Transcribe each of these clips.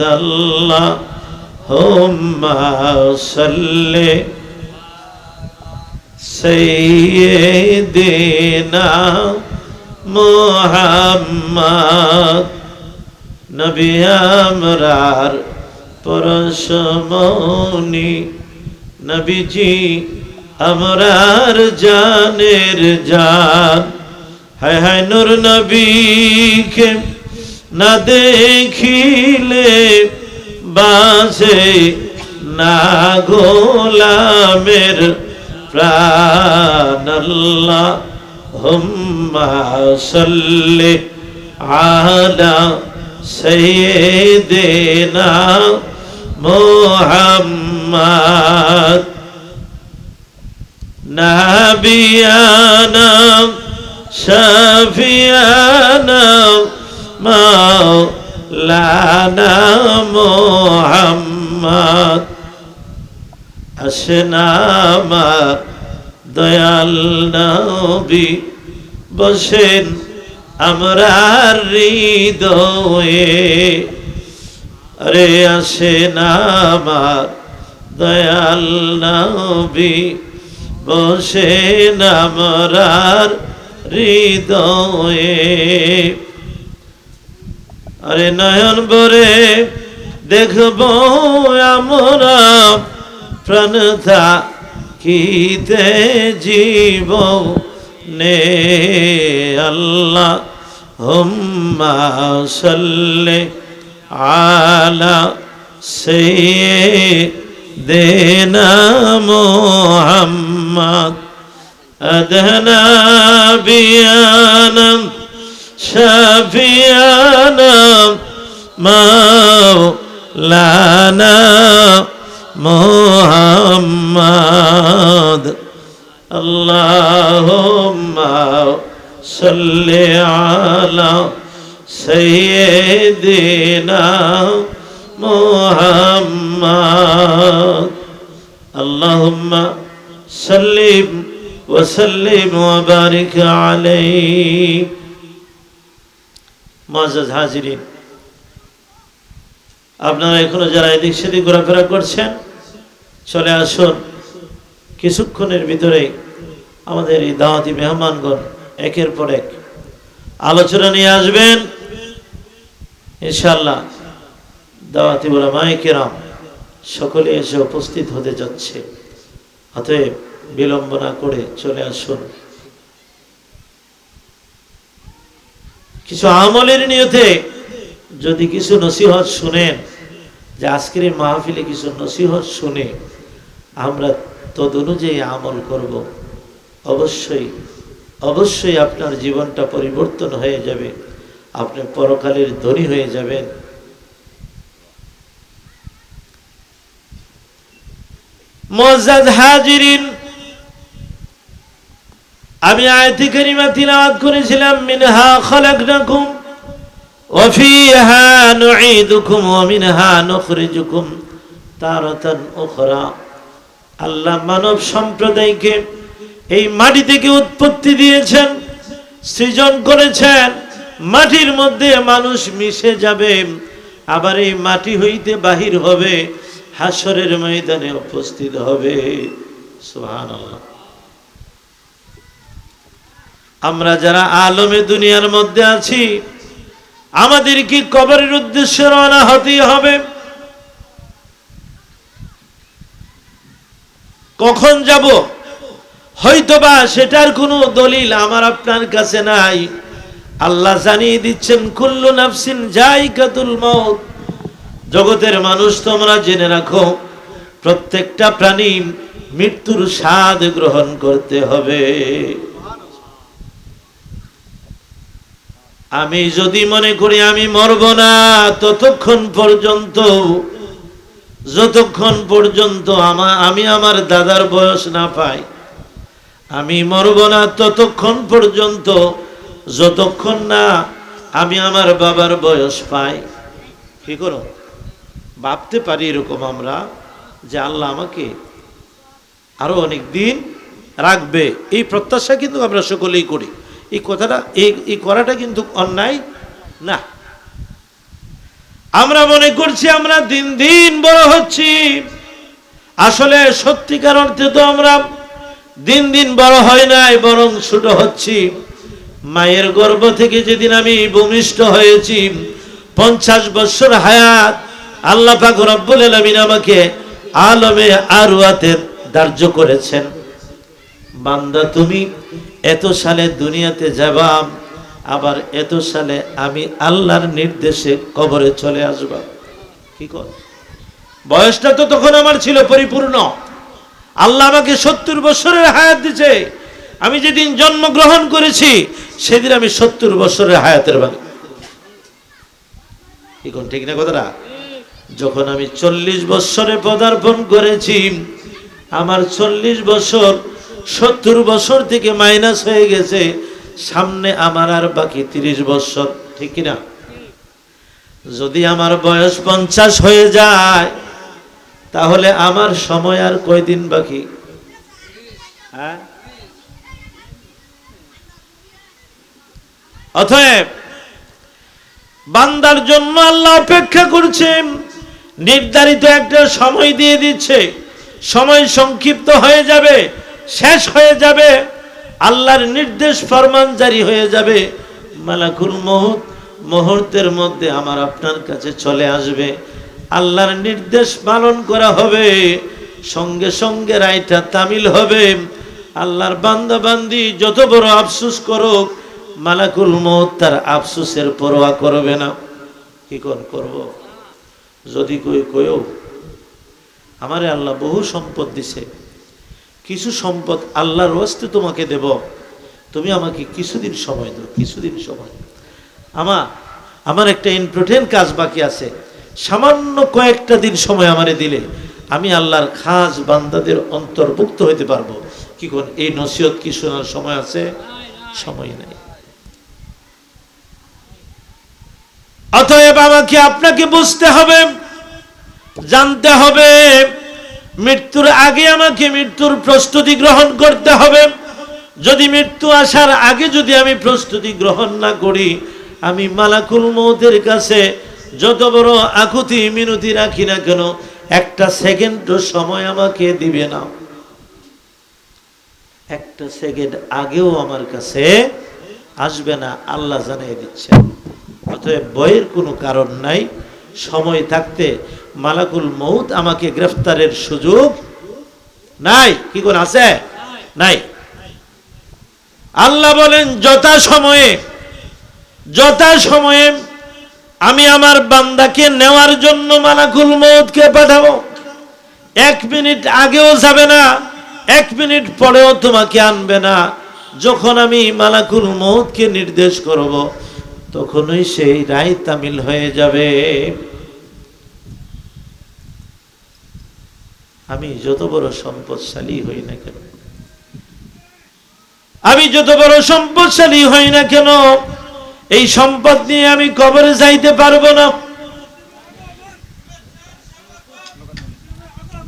اللهم صل سيدنا محمد নবী আমরার পরশমণি নবীজি আমরার জানের জান হায় হায় নূর নবীকে না দেখিলে বাসে না গোলামের প্রাণাল্লাহ হুম্মা সাল্লি আলা সাইয়্যিদিনা মুহাম্মদ। নাবিয়ানা শাফিয়ানা মাওলানা মোহাম্মদ আসেনামা দয়াল নবি বসেন আমরা হৃদয়ে। আরে আসেনামার দয়াল নবী বসেন আমরা হৃদয়ে। আরে নয়ন বরে দেখব আমরা প্রাণতা কিতে জীব নে আল্লাহ হুম্মা সাল্লে আলা سيدنا محمد أدهنا بيانا شفيانا مولانا محمد. اللهم صل على سيدنا محمد. اللهم سلم وسلم وبارك عليه. মজাজ হাজিরিন। আপনারা এখনও যারা এদিক সেদিক ঘোরাফেরা করছেন, চলে আসুন। কিছুক্ষণের ভিতরে আমাদের এই দাওয়াতি মেহমানগণ একের পর এক আলোচনা নিয়ে আসবেন। ইনশাল্লাহ দাওয়াতি ওলামায় কেরাম সকলে এসে উপস্থিত হতে যাচ্ছে। অতএব বিলম্ব না করে চলে আসুন। কিছু আমলের নিয়তে যদি কিছু নসিহত শুনেন, যে আজকের এই মাহফিলে কিছু নসিহত শুনে আমরা তদ অনুযায়ী আমল করব, অবশ্যই অবশ্যই আপনার জীবনটা পরিবর্তন হয়ে যাবে, আপনি পরকালের ধনী হয়ে যাবেন। মজাদ হাজিরিন আমি আয়াতি কারিমা তিলাওয়াত করেছিলাম, মিনহা খলাকনাকুম, ওয়া ফিহা নুঈদুকুম, ওয়া মিনহা নুখরিজুকুম তারাতান উখরা। আল্লাহ মানব সম্প্রদায়কে এই মাটি থেকে উৎপত্তি দিয়েছেন, সৃজন করেছেন, মাটির মধ্যে মানুষ মিশে যাবে, আবার এই মাটি হইতে বাহির হবে হাসরের ময়দানে উপস্থিত হবে। সুবহানাল্লাহ। আমরা যারা আলমে দুনিয়ার মধ্যে আছি আমাদের কি কবরের উদ্দেশ্যে রওনা হতেই হবে। কখন যাব? হয়তোবা সেটার কোনো দলিল আমার আপনার কাছে নাই। আল্লাহ জানিয়ে দিচ্ছেন, কুল্লু নাফসিন যাই কাতুল মউত। জগতের মানুষ তোমরা জেনে রাখো, প্রত্যেকটা প্রাণী মৃত্যুর স্বাদ গ্রহণ করতে হবে। আমি যদি মনে করি আমি মরব না, ততক্ষণ পর্যন্ত, যতক্ষণ পর্যন্ত আমা, আমি আমার দাদার বয়স না পাই, আমি মরব না, ততক্ষণ পর্যন্ত, যতক্ষণ না আমি আমার বাবার বয়স পাই। কি করো? ভাবতে পারি এরকম আমরা যে আল্লাহ আমাকে আরও অনেক দিন রাখবে। এই প্রত্যাশা কিন্তু আমরা সকলেই করি। এই কথাটা, এই করাটা কিন্তু অন্যায় না। আমরা মনে করছি আমরা দিন দিন বড় হচ্ছি। আসলে সত্যিকার অর্থে তো আমরা দিন দিন বড় হয় নাই, বরং ছোট হচ্ছি। মায়ের গর্ভ থেকে যেদিন আমি ভূমিষ্ঠ হয়েছি, পঞ্চাশ বছর হায়াত আল্লাহ পাক রব্বুল আমাকে আলমে আরুয়াতে ধার্য করেছেন। বান্দা তুমি এত সালে দুনিয়াতে যাবা আবার এত সালে আমি আল্লাহর নির্দেশে কবরে চলে আসবা কি কর? বয়সটা তো তখন আমার ছিল পরিপূর্ণ। আল্লাহ আমাকে সত্তর বছরের হায়াত দিছে। আমি যেদিন জন্মগ্রহণ করেছি, সেদিন আমি সত্তর বছরের হায়াতের কি কোন ঠিক না কথাটা? যখন আমি চল্লিশ বছরে পদার্পণ করেছি, আমার চল্লিশ বছর সত্তর বছর থেকে মাইনাস হয়ে গেছে, সামনে আমার আর বাকি তিরিশ বছর, ঠিক কিনা? যদি আমার বয়স পঞ্চাশ হয়ে যায়, তাহলে আমার সময় আর কয়দিন বাকি? হ্যাঁ? অতএব, বান্দার জন্য আল্লাহ অপেক্ষা করছেন, নির্ধারিত একটা সময় দিয়ে দিচ্ছে, সময় সংক্ষিপ্ত হয়ে যাবে। শেষ হয়ে যাবে, আল্লাহর নির্দেশ ফরমান জারি হয়ে যাবে, মালাকুল মহুত মুহূর্তের মধ্যে আমার আপনার কাছে চলে আসবে। আল্লাহর নির্দেশ পালন করা হবে, সঙ্গে সঙ্গে রায়টা তামিল হবে। আল্লাহর বান্দা বান্দি যত বড় আফসুস করুক, মালাকুল মৌত তার আফসুসের পরোয়া করবে না। কি কর করব? যদি কই কইও, আমারে আল্লাহ বহু সম্পদ দিছে। কিছু সম্পদ আল্লাহর ওয়াস্তে তোমাকে দেব। তুমি আমাকে কিছুদিন সময় দাও, কিছুদিন সময় আমা, আমার একটা ইম্পর্টেন্ট কাজ বাকি আছে। সামান্য কয়েকটা দিন সময় আমারে দিলে আমি আল্লাহর খাস বান্দাদের অন্তর্ভুক্ত হইতে পারব। কি কোন, এই নসিহত কি শোনার সময় আছে? সময় নাই। অতএব আমাকে আপনাকে বুঝতে হবে, জানতে হবে মৃত্যুর আগে আমাকে মৃত্যুর প্রস্তুতি গ্রহণ করতে হবে। যদি মৃত্যু আসার আগে যদি আমি প্রস্তুতি গ্রহণ না করি, আমি মালাকুল মৌতের কাছে যত বড় আকুতি, মিনতি রাখি না কেন, একটা সেকেন্ড সময় আমাকে দিবে না। একটা সেকেন্ড আগেও আমার কাছে আসবে না, আল্লাহ জানিয়ে দিচ্ছেন। অতএব বইয়ের কোনো কারণ নাই। সময় থাকতে মালাকুল মৌত আমাকে গ্রেফতারের সুযোগ নাই। কি কোন আছে? নাই। আল্লাহ বলেন, যথা সময়ে যথা সময়ে আমি আমার বান্দাকে নেওয়ার জন্য মালাকুল মৌতকে পাঠাবো। এক মিনিট আগেও যাবে না, এক মিনিট পরেও তোমাকে আনবে না। যখন আমি মালাকুল মৌতকে নির্দেশ করব, তখনই সেই রায় তামিল হয়ে যাবে। আমি যত বড় সম্পদশালী হই না কেন? আমি যত বড় সম্পদশালী হই না কেন? এই সম্পদ নিয়ে আমি কবরে যাইতে পারব না।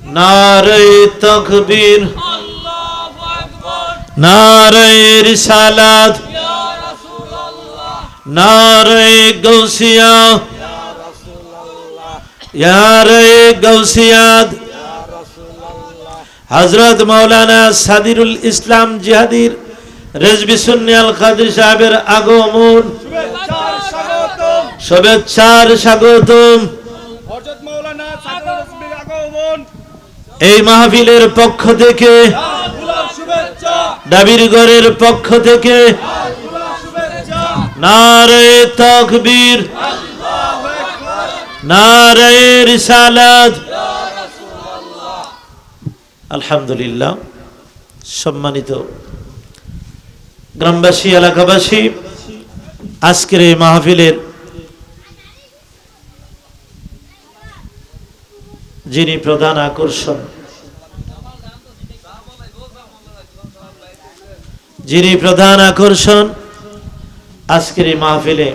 নারে তকবীর। নারে রিসালাত। নারে গৌসিয়া ইয়ারে গৌসিয়াদ হজরত মৌলানা সাদিরুল ইসলাম জিহাদির রেজবি সুন্নিয়াল খাদির সাহেবের আগমন। শুভেচ্ছার স্বাগতম। এই মাহফিলের পক্ষ থেকে ডাবিরগড়ের পক্ষ থেকে নারে তকবীর নারে রিসালাত আলহামদুলিল্লাহ, সম্মানিত গ্রামবাসী, এলাকাবাসী, আজকের এই মাহফিলের যিনি প্রধান আকর্ষণ, যিনি প্রধান আকর্ষণ, আজকের এই মাহফিলে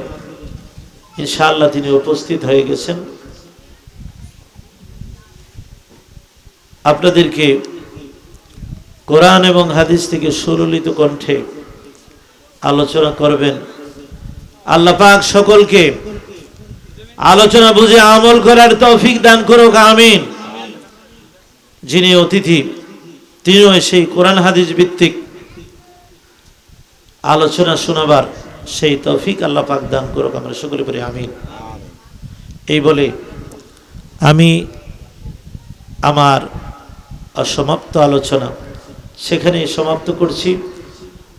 ইনশাআল্লাহ তিনি উপস্থিত হয়ে গেছেন। আপনাদেরকে কোরআন এবং হাদিস থেকে সুললিত কণ্ঠে আলোচনা করবেন। আল্লাহ পাক সকলকে আলোচনা বুঝে আমল করার তৌফিক দান করুক, আমিন। যিনি অতিথি, তিনিও সেই কোরআন হাদিস ভিত্তিক আলোচনা শোনাবার সেই তৌফিক আল্লাহ পাক দান করুক, আমরা সকলে করি আমিন। এই বলে আমি আমার অসমাপ্ত আলোচনা। সেখানে সমাপ্ত করছি।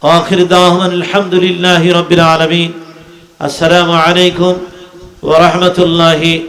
আখির দাহমান আলহামদুলিল্লাহ রবিল আলমিন। আসসালামু আলাইকুম ওয়া রাহমাতুল্লাহি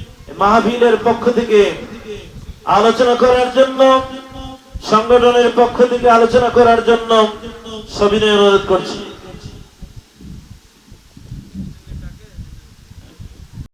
মাহফিলের পক্ষ থেকে আলোচনা করার জন্য, সংগঠনের পক্ষ থেকে আলোচনা করার জন্য সবিনয় অনুরোধ করছি।